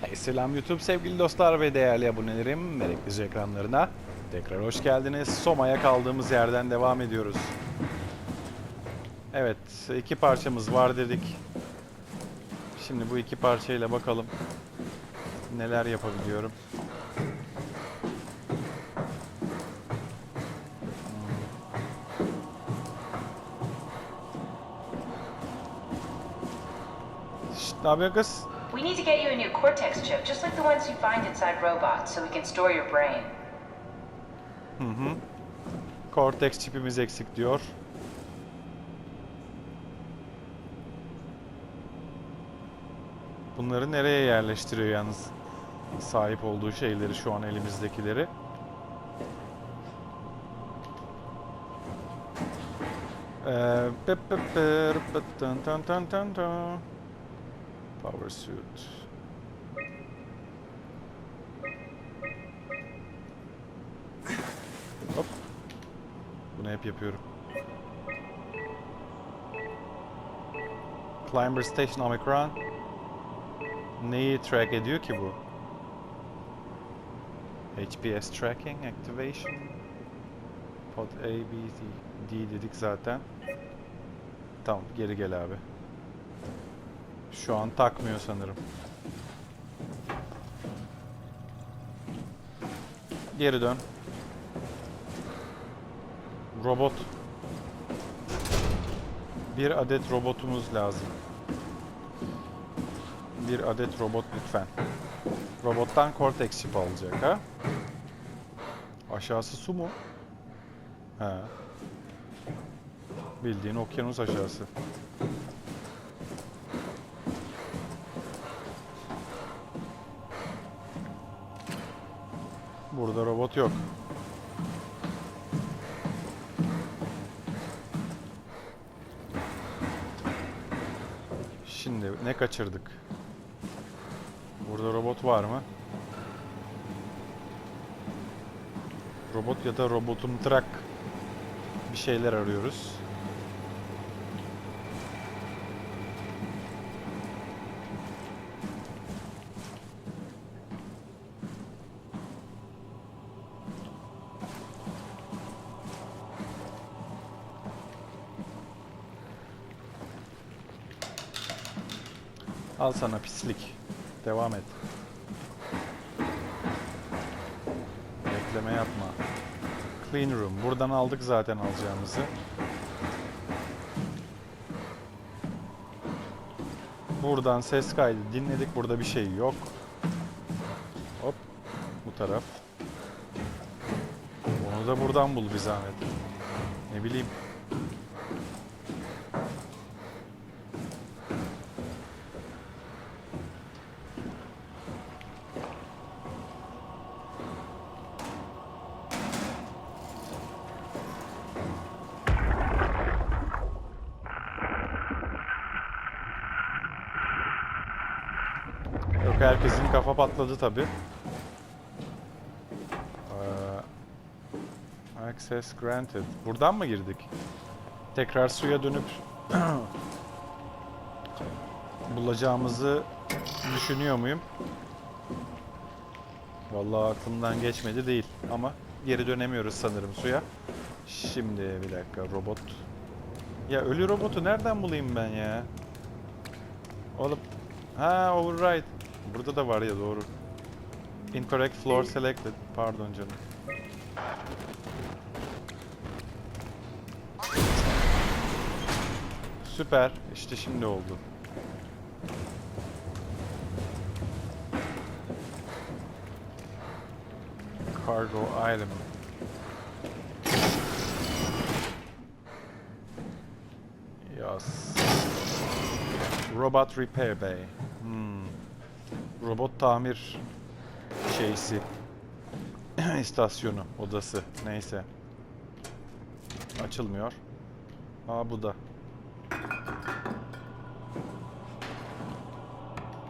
Hey selam YouTube sevgili dostlar ve değerli abonelerim Melek ekranlarına Tekrar hoş geldiniz. Soma'ya kaldığımız yerden devam ediyoruz. Evet iki parçamız var dedik. Şimdi bu iki parçayla bakalım neler yapabiliyorum. Ne yapıyorsun kız? We need to get you a new Cortex chip, just like the ones you find inside robots, so we can store your brain. Hı hı. Cortex çipimiz eksik diyor. Bunları nereye yerleştiriyor yalnız? Sahip olduğu şeyleri şu an elimizdekileri. Ee, Power suit. Hop. Bunu hep yapıyorum. Climber Station Omicron. Neyi track ediyor ki bu? HPS Tracking Activation. Pod A, B, C, D dedik zaten. Tamam geri gel abi. Şu an takmıyor sanırım. Geri dön. Robot. Bir adet robotumuz lazım. Bir adet robot lütfen. Robottan Cortex chip alacak ha? Aşağısı su mu? He. Bildiğin okyanus aşağısı. Burada robot yok. Şimdi ne kaçırdık? Burada robot var mı? Robot ya da robotum truck bir şeyler arıyoruz. Al sana pislik. Devam et. Bekleme yapma. Clean room. Buradan aldık zaten alacağımızı. Buradan ses kaydı dinledik. Burada bir şey yok. Hop. Bu taraf. Onu da buradan bul bir zahmet. Ne bileyim. Yok herkesin kafa patladı tabi. Access granted. Buradan mı girdik? Tekrar suya dönüp bulacağımızı düşünüyor muyum? Vallahi aklımdan geçmedi değil ama geri dönemiyoruz sanırım suya. Şimdi bir dakika robot. Ya ölü robotu nereden bulayım ben ya? Oğlum Ha override. Burada da var ya doğru. Incorrect floor selected. Pardon canım. Süper. İşte şimdi oldu. Cargo item. Yes. Robot Repair Bay. Hmm. Robot tamir şeysi. istasyonu, odası. Neyse. Açılmıyor. Aa bu da.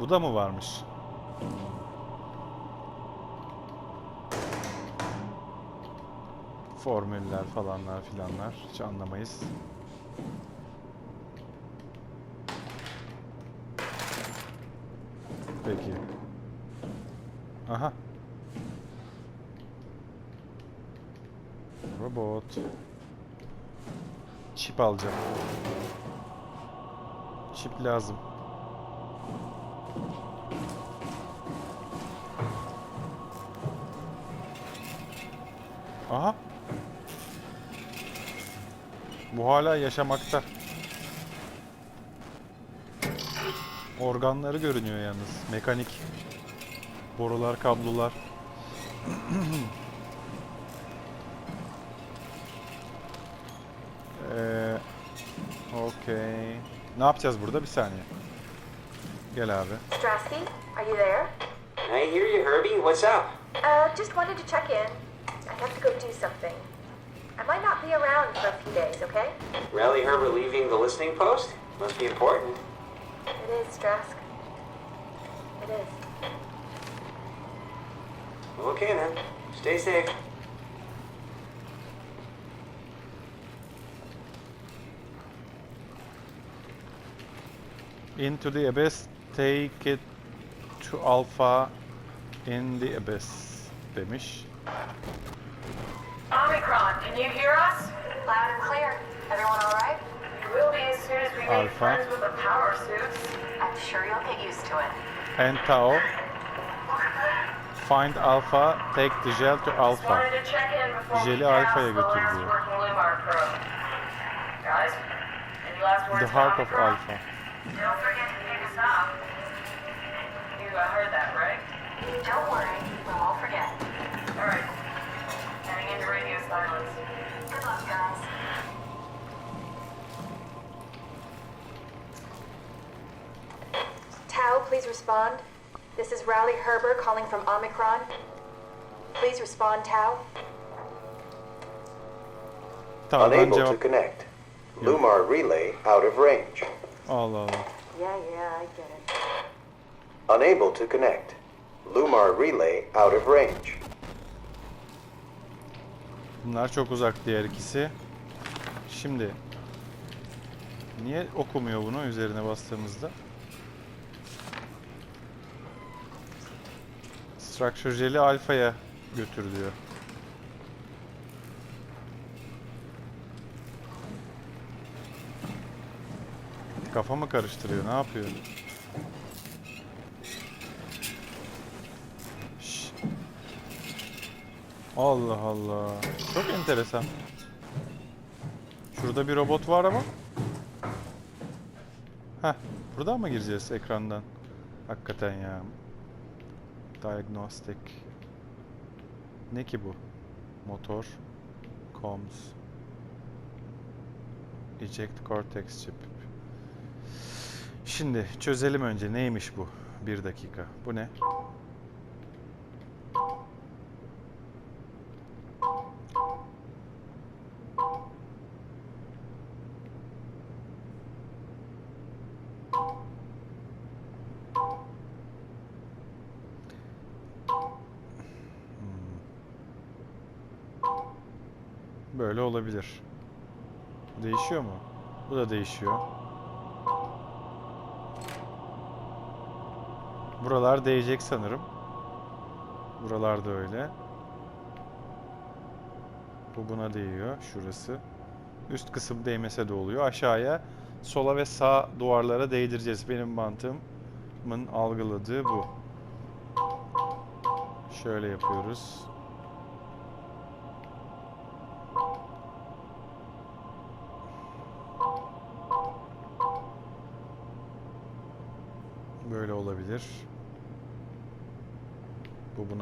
Bu da mı varmış? Formüller falanlar filanlar. Hiç anlamayız. Peki. Aha. Robot. Çip alacağım. Çip lazım. Aha. Bu hala yaşamakta. Organları görünüyor yalnız. Mekanik. Borular, kablolar. Eee Okey. Ne yapacağız burada? Bir saniye. Gel abi. Strasky, are you there? I hear you, Herbie. What's up? Uh, just wanted to check in. I have to go do something. I might not be around for a few days, okay? Rally Herbert leaving the listening post? Must be important. It is, Strask. It is. Okay then. Stay safe. Into the abyss, take it to alpha in the abyss demiş. Omicron, can you hear us? Loud and clear. Everyone all right? Will be as soon as we make Alpha. friends with the power suits. I'm sure you'll get used to it. And Tau. Find alpha, take the gel to alpha. wanted to check in Jeli we the götür diyor. working Lumar probe. Guys, any last words The heart of alpha. Don't forget to pick us up. You uh, heard that, right? Don't worry, we won't forget. All right. Heading into radio silence. Good luck, guys. Tau, please respond. This is Rowley Herber calling from Omicron. Please respond, Tau. Tau'dan Unable to cevap. connect. Lumar relay out of range. Allah Allah. Yeah, yeah, I get it. Unable to connect. Lumar relay out of range. Bunlar çok uzak diğer ikisi. Şimdi niye okumuyor bunu üzerine bastığımızda? Structure jel'i alfaya götür diyor. Kafamı karıştırıyor. Ne yapıyor? Allah Allah. Çok enteresan. Şurada bir robot var ama. Heh. Buradan mı gireceğiz ekrandan? Hakikaten ya. Diagnostic. Ne ki bu? Motor. Comms. Eject Cortex chip. Şimdi çözelim önce neymiş bu? Bir dakika. Bu ne? Böyle olabilir. Bu Değişiyor mu? Bu değişiyor. Buralar değecek sanırım. Buralar da öyle. Bu buna değiyor. Şurası. Üst kısım değmese de oluyor. Aşağıya sola ve sağ duvarlara değdireceğiz. Benim mantığımın algıladığı bu. Şöyle yapıyoruz. Böyle olabilir.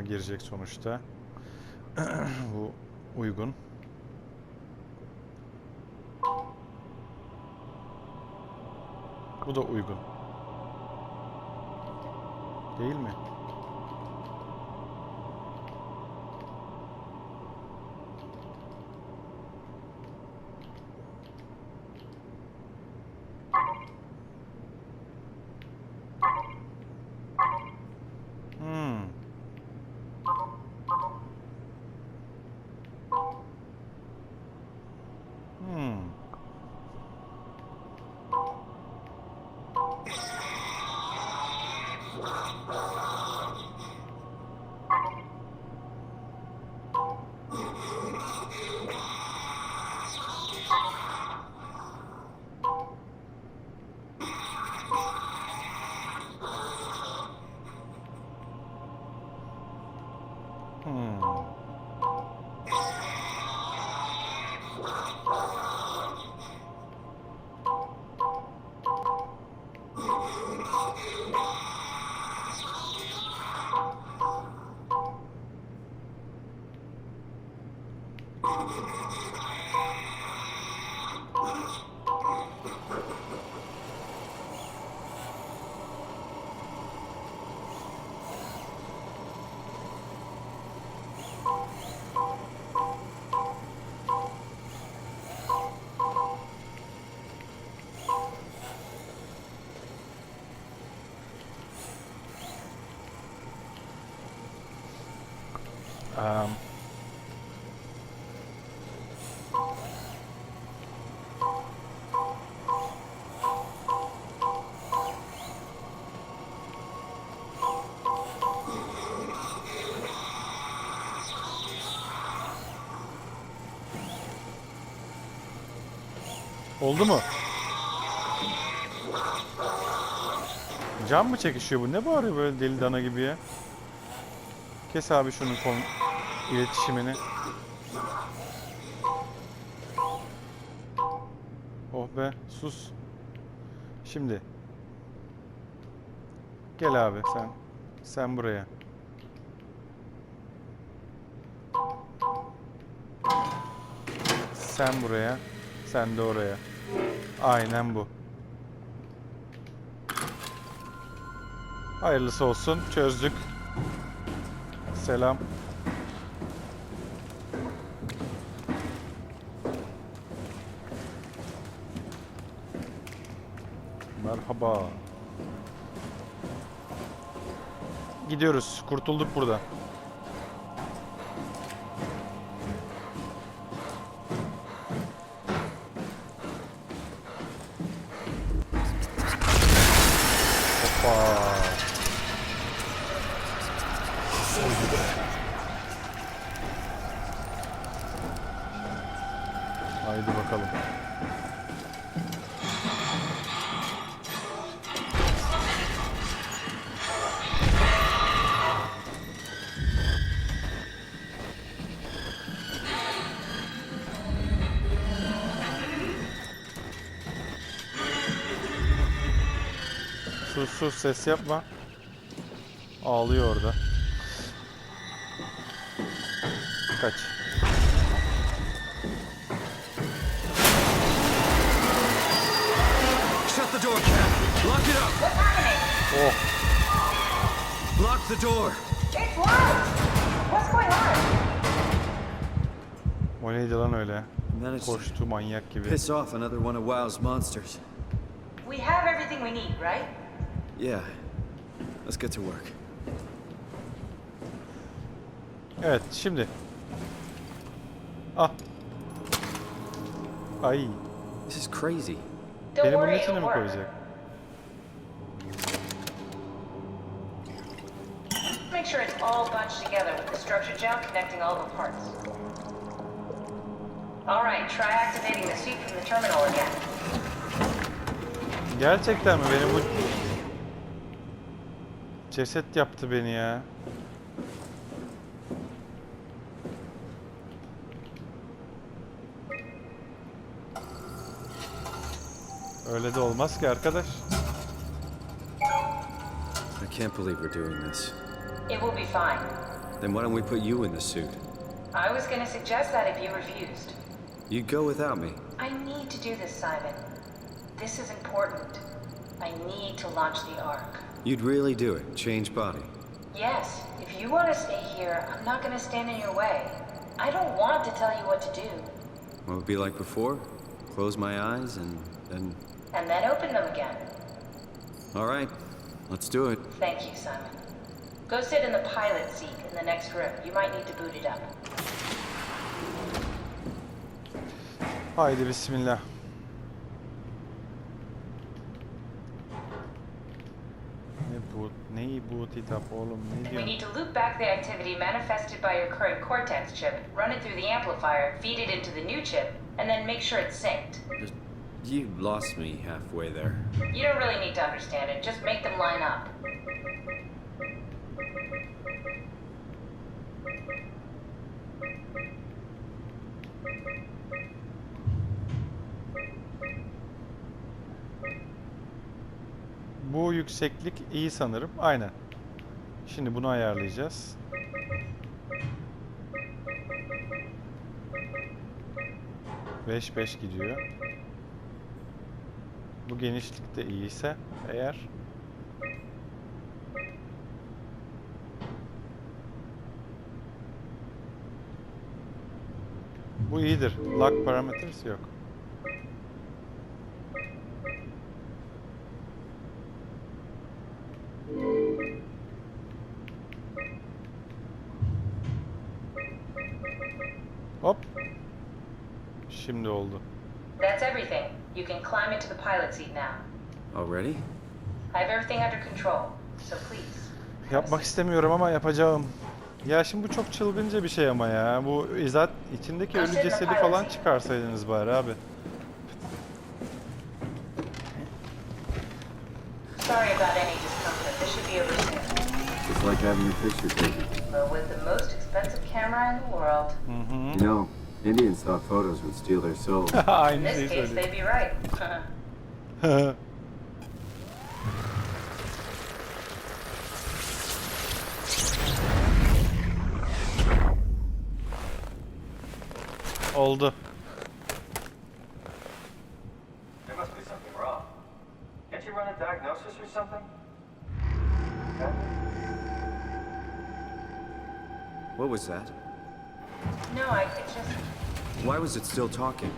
Buna girecek sonuçta. Bu uygun. Bu da uygun. Değil mi? Oldu mu? Cam mı çekişiyor bu? Ne bağırıyor böyle deli dana gibi ya? Kes abi şunun kon iletişimini. Oh be sus. Şimdi. Gel abi sen. Sen buraya. Sen buraya. Sen de oraya. Aynen bu. Hayırlısı olsun. Çözdük. Selam. Merhaba. Gidiyoruz. Kurtulduk burada. Sus ses yapma. Ağlıyor orada. Kaç. Shut the door, Cap. Lock it up. What's happening? Oh. Lock the door. It's locked! What's going on? O neydi lan öyle? Koştu manyak gibi. piss off another one of WoW's monsters. We have everything we need, right? Yeah. Let's get to work. Evet şimdi. Ah. Ay. This is crazy. Don't Beni bunun worry, içine mi work. koyacak? Make sure it's all bunched together with the structure gel connecting all the parts. Alright, try activating the suit from the terminal again. Gerçekten mi? Beni bu... Ceset yaptı beni ya. Öyle de olmaz ki arkadaş. I can't believe we're doing this. It will be fine. Then why don't we put you in the suit? I was gonna suggest that if you refused. You'd go without me. I need to do this, Simon. This is important. I need to launch the Ark. You'd really do it. Change body. Yes, if you want to stay here, I'm not gonna stand in your way. I don't want to tell you what to do, What would be like before? Close my eyes and then. and then open them again. All right. Let's do it. Thank you, Simon. Go sit in the pilot seat in the next room. You might need to boot it up. Haydi bismillah. Ne bu? Neyi bu kitap oğlum? Ne We diyorsun? need to loop back the activity manifested by your current Cortex chip, run it through the amplifier, feed it into the new chip, and then make sure it's synced. Just- You lost me halfway there. You don't really need to understand it, just make them line up. Bu yükseklik iyi sanırım. Aynen. Şimdi bunu ayarlayacağız. Beş beş gidiyor. Bu genişlik de iyiyse eğer Bu iyidir. Lock parameters yok. Şimdi oldu. That's everything. You can climb into the pilot seat now. Already? I have everything under control, so please. Yapmak istemiyorum ama yapacağım. Ya şimdi bu çok çılgınca bir şey ama ya. Bu izat içindeki ölü cesedi falan çıkarsaydınız bari abi. Sorry about any discomfort. This should be over soon. It's like having your picture taken. But with the most expensive camera in the world, You know, Indians thought photos would steal their souls. in Aynı this case, they'd be right. oldu. There must be something wrong. Can't you run a diagnosis or something? What was that? no, I it's just Why was it still talking?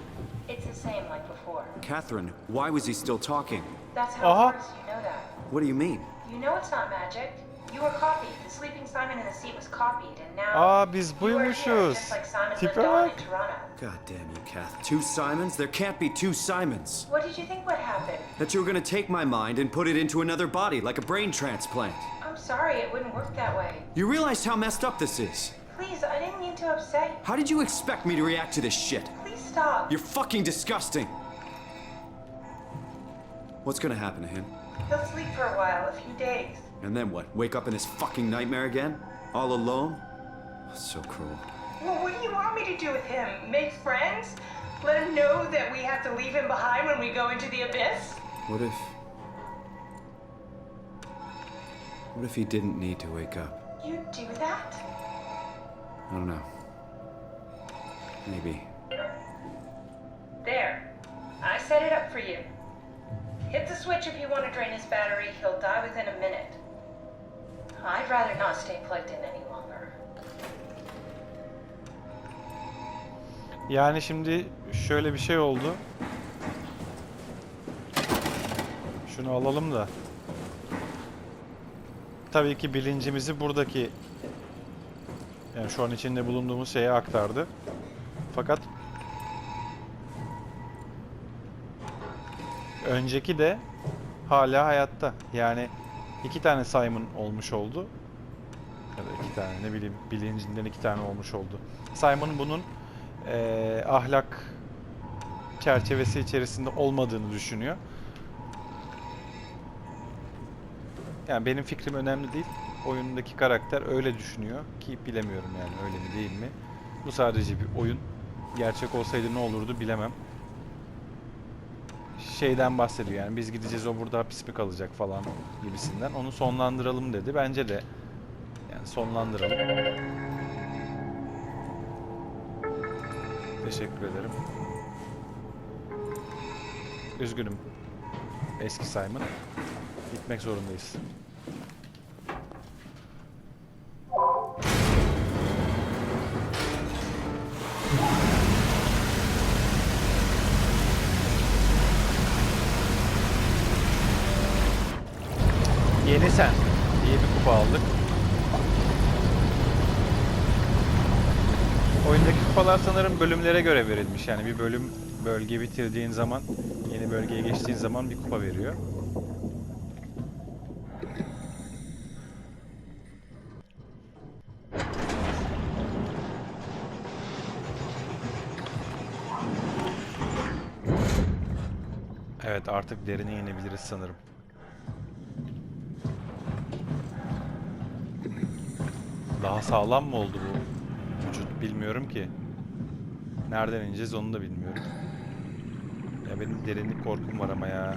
it's the same like before. Catherine, why was he still talking? That's how Uh-huh. it works. You know that. What do you mean? You know it's not magic. You were copied. The sleeping Simon in the seat was copied, and now Aa biz you are here, buymuşuz. just like Simon Tipe lived on in bak. Toronto. God damn you, Kath. Two Simons? There can't be two Simons. What did you think would happen? That you were gonna take my mind and put it into another body, like a brain transplant. I'm sorry, it wouldn't work that way. You realize how messed up this is? Please, I didn't mean to upset you. How did you expect me to react to this shit? Please stop. You're fucking disgusting. What's gonna happen to him? He'll sleep for a while, a few days. And then what? Wake up in this fucking nightmare again? All alone? So cruel. Well, what do you want me to do with him? Make friends? Let him know that we have to leave him behind when we go into the abyss? What if. What if he didn't need to wake up? You do that? I don't know. Maybe. There. I set it up for you. Hit the switch if you want to drain his battery. He'll die within a minute. I'd rather not stay plugged in any longer. Yani şimdi şöyle bir şey oldu. Şunu alalım da. Tabii ki bilincimizi buradaki yani şu an içinde bulunduğumuz şeye aktardı. Fakat önceki de hala hayatta. Yani iki tane Simon olmuş oldu. Ya da iki tane ne bileyim bilincinden iki tane olmuş oldu. Simon bunun eee, ahlak çerçevesi içerisinde olmadığını düşünüyor. Yani benim fikrim önemli değil. Oyundaki karakter öyle düşünüyor ki bilemiyorum yani öyle mi değil mi. Bu sadece bir oyun. Gerçek olsaydı ne olurdu bilemem. Şeyden bahsediyor yani biz gideceğiz o burada hapis mi kalacak falan gibisinden. Onu sonlandıralım dedi. Bence de yani sonlandıralım. Teşekkür ederim. Üzgünüm. Eski Simon. Gitmek zorundayız. Kupalar sanırım bölümlere göre verilmiş. Yani bir bölüm bölge bitirdiğin zaman, yeni bölgeye geçtiğin zaman bir kupa veriyor. Evet artık derine inebiliriz sanırım. Daha sağlam mı oldu bu vücut bilmiyorum ki. Nereden ineceğiz onu da bilmiyorum. Ya benim derinlik korkum var ama ya.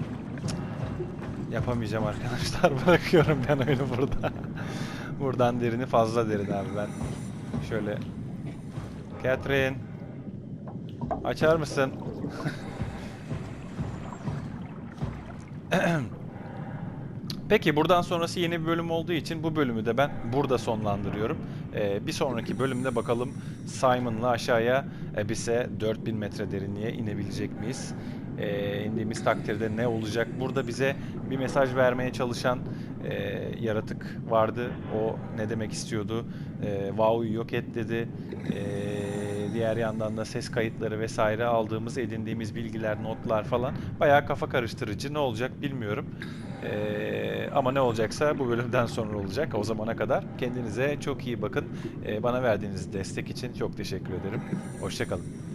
Yapamayacağım arkadaşlar. Bırakıyorum ben oyunu burada. Buradan derini fazla derin abi ben. Şöyle. Catherine. Açar mısın? Peki buradan sonrası yeni bir bölüm olduğu için bu bölümü de ben burada sonlandırıyorum. Ee, bir sonraki bölümde bakalım Simon'la aşağıya Abyss'e 4000 metre derinliğe inebilecek miyiz? e, indiğimiz takdirde ne olacak? Burada bize bir mesaj vermeye çalışan e, yaratık vardı. O ne demek istiyordu? E, WoW'yu yok et dedi. E, diğer yandan da ses kayıtları vesaire aldığımız, edindiğimiz bilgiler, notlar falan bayağı kafa karıştırıcı. Ne olacak bilmiyorum. E, ama ne olacaksa bu bölümden sonra olacak. O zamana kadar kendinize çok iyi bakın. E, bana verdiğiniz destek için çok teşekkür ederim. Hoşçakalın.